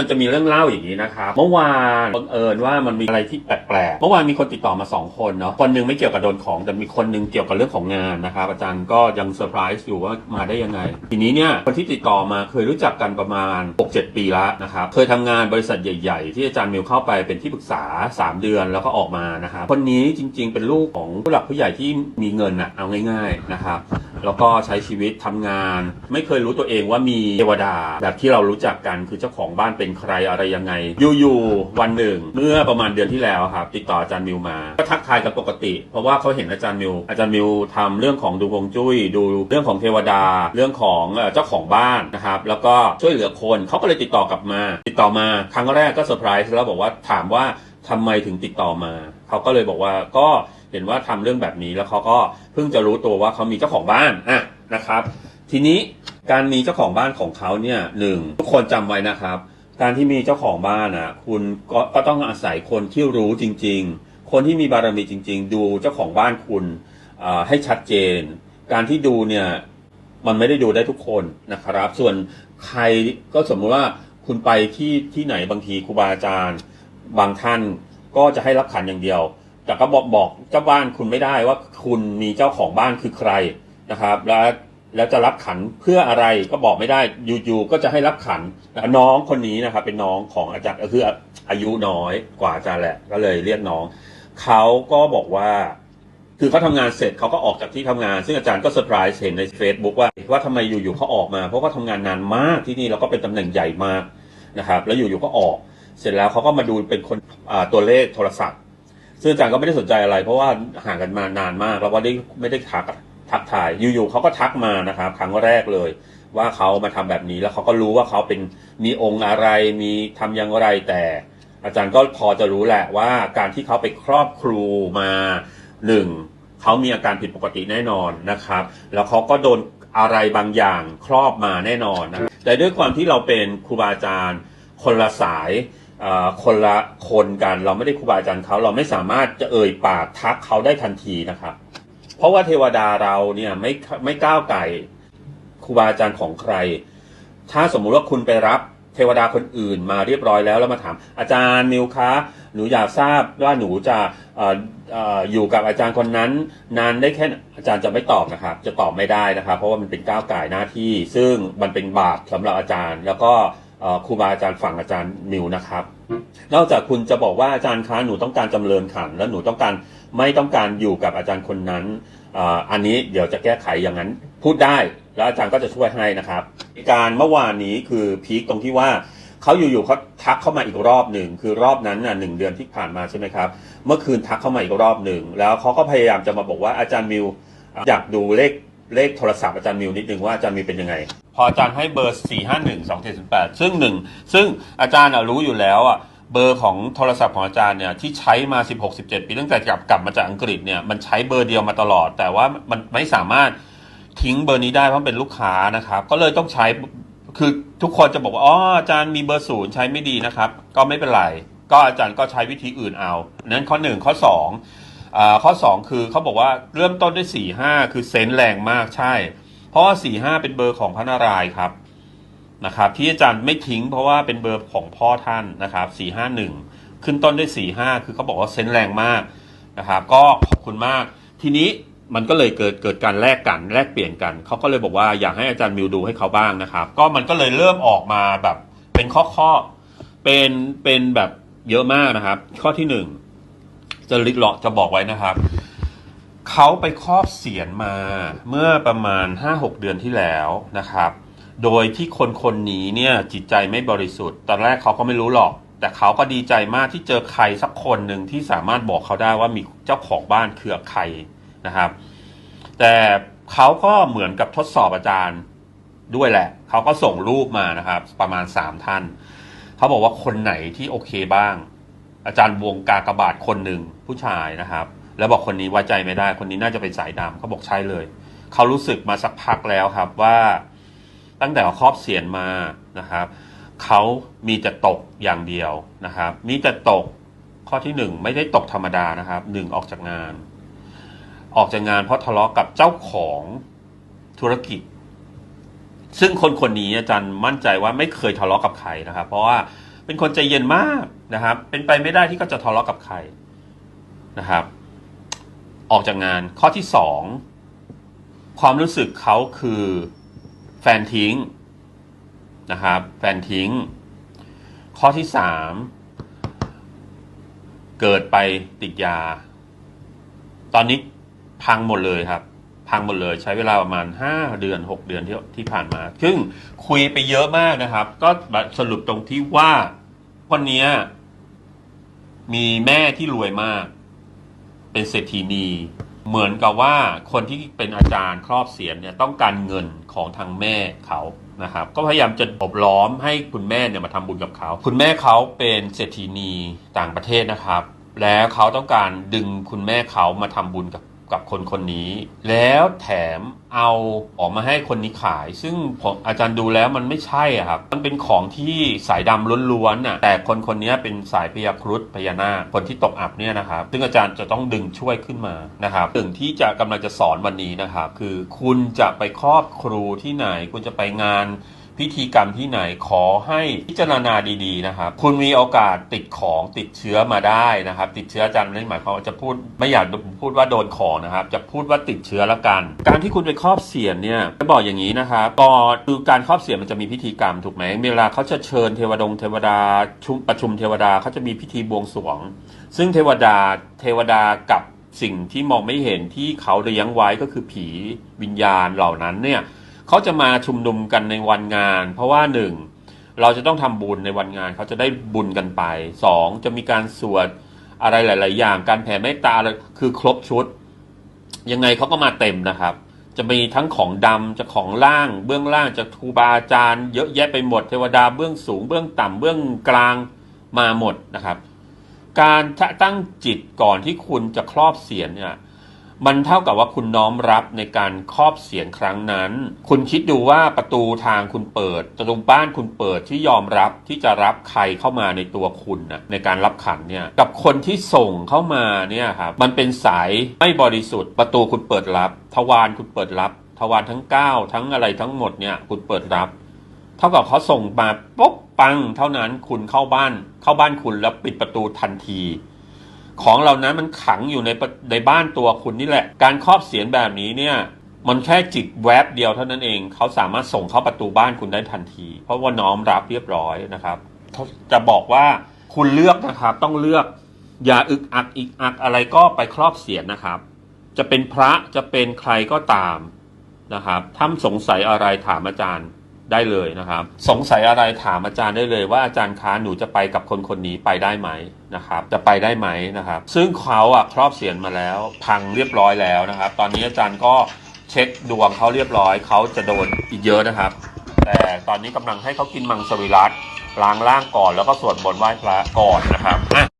มันจะมีเรื่องเล่าอย่างนี้นะครับเมื่อวานบังเอิญว่ามันมีอะไรที่แปลกๆเมื่อวานมีคนติดต่อมาสองคนเนาะคนหนึงไม่เกี่ยวกับโดนของแต่มีคนหนึงเกี่ยวกับเรื่องของงานนะครับอาจารย์ก็ยังเซอร์ไพรส์อยู่ว่ามาได้ยังไง ทีนี้เนี่ยคนที่ติดต่อมาเคยรู้จักกันประมาณ 6-7 ปีแล้วนะครับเคยทำงานบริษัทใหญ่ ๆ ที่อาจารย์มิวเข้าไปเป็นที่ปรึกษา 3 เดือนแล้วก็ออกมานะครับคนนี้จริง ๆ เป็นลูกของผู้หลักผู้ใหญ่ที่มีเงินอะเอาง่ายๆนะครับแล้วก็ใช้ชีวิตทำงาน ไม่เคยรู้ตัวเองว่ามีเทวดา แบบที่เรารู้จักกันคือเจ้าของบ้านเป็นใครอะไรยังไง อยู่ๆวันหนึ่ง เมื่อประมาณเดือนที่แล้วครับติดต่ออาจารย์มิวมาก็ทักทายกันปกติ เพราะว่าเขาเห็นอาจารย์มิวอาจารย์มิวทำเรื่องของดูฮวงจุ้ยดูเรื่องของเทวดา เรื่องของเอ่อเจ้าของบ้านนะครับแล้วก็ช่วยเหลือคนเขาก็เลยติดต่อกลับมา ติดต่อมาครั้งแรกก็เซอร์ไพรส์แล้วบอกว่าถามว่าทำไมถึงติดต่อมาเขาก็เลยบอกว่าก็ เห็นว่าทำเรื่องแบบนี้แล้วเขาก็เพิ่งจะรู้ตัวว่าเขามีเจ้าของบ้านอะนะครับ ทีนี้การมีเจ้าของบ้านของเขาเนี่ยหนึ่งทุกคนจำไว้นะครับ การที่มีเจ้าของบ้านอะคุณก็ก็ต้องอาศัยคนที่รู้จริง ๆ คนที่มีบารมีจริง ๆ ดูเจ้าของบ้านคุณให้ชัดเจน การที่ดูเนี่ยมันไม่ได้ดูได้ทุกคนนะครับ ส่วนใครก็สมมุติว่าคุณไปที่ที่ไหนบางทีครูบาอาจารย์ บางท่านก็จะให้รับขันอย่างเดียว แต่ก็บอกบอกเจ้าบ้านคุณไม่ได้ว่าคุณมีเจ้าของบ้านคือใครนะครับ แล้วแล้วจะรับขันเพื่ออะไรก็บอกไม่ได้อยู่ๆก็จะให้รับขันน้องคนนี้นะครับ เป็นน้องของอาจารย์ก็คืออายุน้อยกว่าอาจารย์แหละ ก็เลยเรียกน้องเขาก็บอกว่า คือเขาทำงานเสร็จเขาก็ออกจากที่ทำงาน ซึ่งอาจารย์ก็เซอร์ไพรส์เห็นใน Facebook ว่าว่าทำไมอยู่ๆเขาออกมา เพราะเขาทำงานนานมากที่นี่แล้วก็เป็นตำแหน่งใหญ่มากนะครับ แล้วอยู่ๆก็ออก เสร็จแล้วเขาก็มาดูเป็นคนตัวเลขโทรศัพท์ ซึ่งอาจารย์ก็ไม่ได้สนใจอะไร เพราะว่าห่างกันมานานมากแล้วก็ได้ไม่ได้ทักทักทายอยู่ๆเขาก็ทักมานะครับ ครั้งแรกเลย ว่าเขามาทำแบบนี้แล้วเขาก็รู้ว่าเขาเป็นมีองค์อะไรมีทำอย่างไรแต่ อาจารย์ก็พอจะรู้แหละว่าการที่เขาไปครอบครูมาหนึ่งเขามีอาการผิดปกติแน่นอนนะครับ แล้วเขาก็โดนอะไรบางอย่างครอบมาแน่นอนนะแต่ด้วยความที่เราเป็นครูบาอาจารย์คนละสาย คนละคนกันเราไม่ได้ครูบาอาจารย์เขาเราไม่สามารถจะเอ่ยปากทักเขาได้ทันทีนะครับ เพราะว่าเทวดาเราเนี่ยไม่ไม่ก้าวไก่ครูบาอาจารย์ของใคร ถ้าสมมุติว่าคุณไปรับเทวดาคนอื่นมาเรียบร้อยแล้วแล้วมาถาม อาจารย์มิวคะหนูอยากทราบว่าหนูจะอยู่กับอาจารย์คนนั้น นานได้แค่ไหนอาจารย์จะไม่ตอบนะครับ จะตอบไม่ได้นะครับ เพราะว่ามันเป็นก้าวไก่หน้าที่ ซึ่งมันเป็นบาปสำหรับอาจารย์แล้วก็ ครูบาอาจารย์ฝั่งอาจารย์มิวนะครับ นอกจากคุณจะบอกว่าอาจารย์คะหนูต้องการจำเริญขันและหนูต้องการไม่ต้องการอยู่กับอาจารย์คนนั้นอันนี้เดี๋ยวจะแก้ไขอย่างนั้นพูดได้แล้วอาจารย์ก็จะช่วยให้นะครับ การเมื่อวานนี้คือพีคตรงที่ว่าเขาอยู่ๆเขาทักเข้ามาอีกรอบหนึ่งคือรอบนั้นน่ะหนึ่งเดือนที่ผ่านมาใช่ไหมครับ เมื่อคืนทักเข้ามาอีกรอบหนึ่งแล้วเขาก็พยายามจะมาบอกว่าอาจารย์มิวอยากดูเลข เลขโทรศัพท์อาจารย์มิวนิดนึงว่าอาจารย์มิวเป็นยังไง พออาจารย์ให้เบอร์ 4 5 1 2 7 8 ซึ่งหนึ่งซึ่งอาจารย์อะรู้อยู่แล้วอะเบอร์ของโทรศัพท์ของอาจารย์เนี่ยที่ใช้มา 16 17 ปีตั้งแต่กลับกลับมาจากอังกฤษเนี่ยมันใช้เบอร์เดียวมาตลอด แต่ว่ามันไม่สามารถทิ้งเบอร์นี้ได้เพราะเป็นลูกค้านะครับ ก็เลยต้องใช้คือทุกคนจะบอกว่าอ๋ออาจารย์มีเบอร์ศูนย์ใช้ไม่ดีนะครับ ก็ไม่เป็นไร ก็อาจารย์ก็ใช้วิธีอื่นเอานั้นข้อหนึ่งข้อสอง ข้อสองคือเขาบอกว่าเริ่มต้นด้วยสี่ห้าคือเซนแรงมากใช่ เพราะว่าสี่ห้าเป็นเบอร์ของพระนารายณ์ครับนะครับ ที่อาจารย์ไม่ทิ้งเพราะว่าเป็นเบอร์ของพ่อท่านนะครับสี่ห้าหนึ่งขึ้นต้นด้วยสี่ห้าคือเขาบอกว่าเซนแรงมากนะครับก็ขอบคุณมาก ทีนี้มันก็เลยเกิดเกิดการแลกกันแลกเปลี่ยนกัน เขาก็เลยบอกว่าอยากให้อาจารย์มิวดูให้เขาบ้างนะครับ ก็มันก็เลยเริ่มออกมาแบบเป็นข้อข้อเป็นเป็นแบบเยอะมากนะครับ ข้อที่หนึ่ง จะลิเลาะจะบอกไว้นะครับเขาไปครอบเสียนมาเมื่อประมาณ 5-6 เดือนที่แล้วนะครับ โดยที่คนคนนี้เนี่ยจิตใจไม่บริสุทธิ์ ตอนแรกเขาก็ไม่รู้หรอก แต่เขาก็ดีใจมากที่เจอใครสักคนหนึ่งที่สามารถบอกเขาได้ว่ามีเจ้าของบ้านคือใครนะครับ แต่เขาก็เหมือนกับทดสอบอาจารย์ด้วยแหละ เขาก็ส่งรูปมานะครับ ประมาณ 3 ท่าน เขาบอกว่าคนไหนที่โอเคบ้าง อาจารย์วงกากบาทคนหนึ่งผู้ชายนะครับ แล้วบอกคนนี้ไว้ใจไม่ได้ คนนี้น่าจะเป็นสายดำเขาบอกใช่เลย เขารู้สึกมาสักพักแล้วครับว่าตั้งแต่ครอบเสียนมานะครับเขามีแต่ตกอย่างเดียวนะครับ มีแต่ตกข้อที่หนึ่งไม่ได้ตกธรรมดานะครับหนึ่งออกจากงาน ออกจากงานเพราะทะเลาะกับเจ้าของธุรกิจ ซึ่งคนคนนี้อาจารย์มั่นใจว่าไม่เคยทะเลาะกับใครนะครับ เพราะว่า เป็นคนใจเย็นมากนะครับ เป็นไปไม่ได้ที่เขาจะทะเลาะกับใครนะครับ ออกจากงานข้อที่สองความรู้สึกเขาคือแฟนทิ้งนะครับ แฟนทิ้ง ข้อที่สามเกิดไปติดยา ตอนนี้พังหมดเลยครับ พังหมดเลยใช้เวลาประมาณห้าเดือนหกเดือนที่ที่ผ่านมา ซึ่งคุยไปเยอะมากนะครับ ก็สรุปตรงที่ว่าคนนี้มีแม่ที่รวยมาก เป็นเศรษฐีนีเหมือนกับว่าคนที่เป็นอาจารย์ครอบเสียนเนี่ยต้องการเงินของทางแม่เขานะครับ ก็พยายามจะอบล้อมให้คุณแม่เนี่ยมาทำบุญกับเขา คุณแม่เขาเป็นเศรษฐีนีต่างประเทศนะครับ แล้วเขาต้องการดึงคุณแม่เขามาทำบุญกับ กับคนคนนี้ แล้วแถมเอาออกมาให้คนนี้ขาย ซึ่งผมอาจารย์ดูแล้วมันไม่ใช่อะครับ มันเป็นของที่สายดำล้วนๆน่ะแต่คนคนนี้เป็นสายพยาครุฑพญานาคคนที่ตกอับเนี่ยนะครับ ซึ่งอาจารย์จะต้องดึงช่วยขึ้นมานะครับสิ่งที่จะกำลังจะสอนวันนี้นะครับ คือคุณจะไปครอบครูที่ไหน คุณจะไปงาน พิธีกรรมที่ไหนขอให้พิจารณาดีๆนะครับ คุณมีโอกาสติดของติดเชื้อมาได้นะครับ ติดเชื้ออาจารย์ไม่ได้หมายความว่าจะพูดไม่อยากพูดว่าโดนของนะครับ จะพูดว่าติดเชื้อละกัน การที่คุณไปครอบเสียนเนี่ยจะบอกอย่างนี้นะครับก่อนคือการครอบเสียนมันจะมีพิธีกรรมถูกไหมเวลาเขาจะเชิญเทวดงเทวดาชุมประชุมเทวดาเขาจะมีพิธีบวงสรวง ซึ่งเทวดาเทวดากับสิ่งที่มองไม่เห็นที่เขาเลี้ยงไว้ก็คือผีวิญญาณเหล่านั้นเนี่ย เขาจะมาชุมนุมกันในวันงาน เพราะว่าหนึ่งเราจะต้องทำบุญในวันงาน เขาจะได้บุญกันไปสองจะมีการสวดอะไรหลาย ๆ อย่าง การแผ่เมตตาอะไรคือครบชุด ยังไงเขาก็มาเต็มนะครับ จะมีทั้งของดำจะของล่าง เบื้องล่างจะครูบาอาจารย์เยอะแยะไปหมดเทวดาเบื้องสูงเบื้องต่ำเบื้องกลางมาหมดนะครับ การตั้งจิตก่อนที่คุณจะครอบเสียนเนี่ย มันเท่ากับว่าคุณน้อมรับในการครอบเสียงครั้งนั้น คุณคิดดูว่าประตูทางคุณเปิดประตูบ้านคุณเปิดที่ยอมรับที่จะรับใครเข้ามาในตัวคุณนะในการรับขันเนี่ยกับคนที่ส่งเข้ามาเนี่ยครับมันเป็นสายไม่บริสุทธิ์ประตูคุณเปิดรับ ทวารคุณเปิดรับ ทวารทั้ง 9 ทั้งอะไรทั้งหมดเนี่ยคุณเปิดรับ เท่ากับเขาส่งมาปุ๊บปัง เท่านั้นคุณเข้าบ้านเข้าบ้านคุณแล้วปิดประตูทันที ของเหล่านั้นมันขังอยู่ในในบ้านตัวคุณนี่แหละ การครอบเสียงแบบนี้เนี่ยมันแค่จิตแวบเดียวเท่านั้นเอง เขาสามารถส่งเข้าประตูบ้านคุณได้ทันที เพราะว่าน้อมรับเรียบร้อยนะครับจะบอกว่าคุณเลือกนะครับ ต้องเลือก อย่าอึกอักอีกอักอะไรก็ไปครอบเสียงนะครับ จะเป็นพระจะเป็นใครก็ตามนะครับถ้าสงสัยอะไรถามอาจารย์ ได้เลยนะครับ สงสัยอะไรถามอาจารย์ได้เลยว่าอาจารย์คะหนูจะไปกับคนคนนี้ไปได้ไหมนะครับ จะไปได้ไหมนะครับ ซึ่งเขาอะครอบเสียนมาแล้ว พังเรียบร้อยแล้วนะครับ ตอนนี้อาจารย์ก็เช็คดวงเขาเรียบร้อย เขาจะโดนอีกเยอะนะครับ แต่ตอนนี้กำลังให้เขากินมังสวิรัตล้างร่างก่อนแล้วก็สวดบนไหว้พระก่อนนะครับ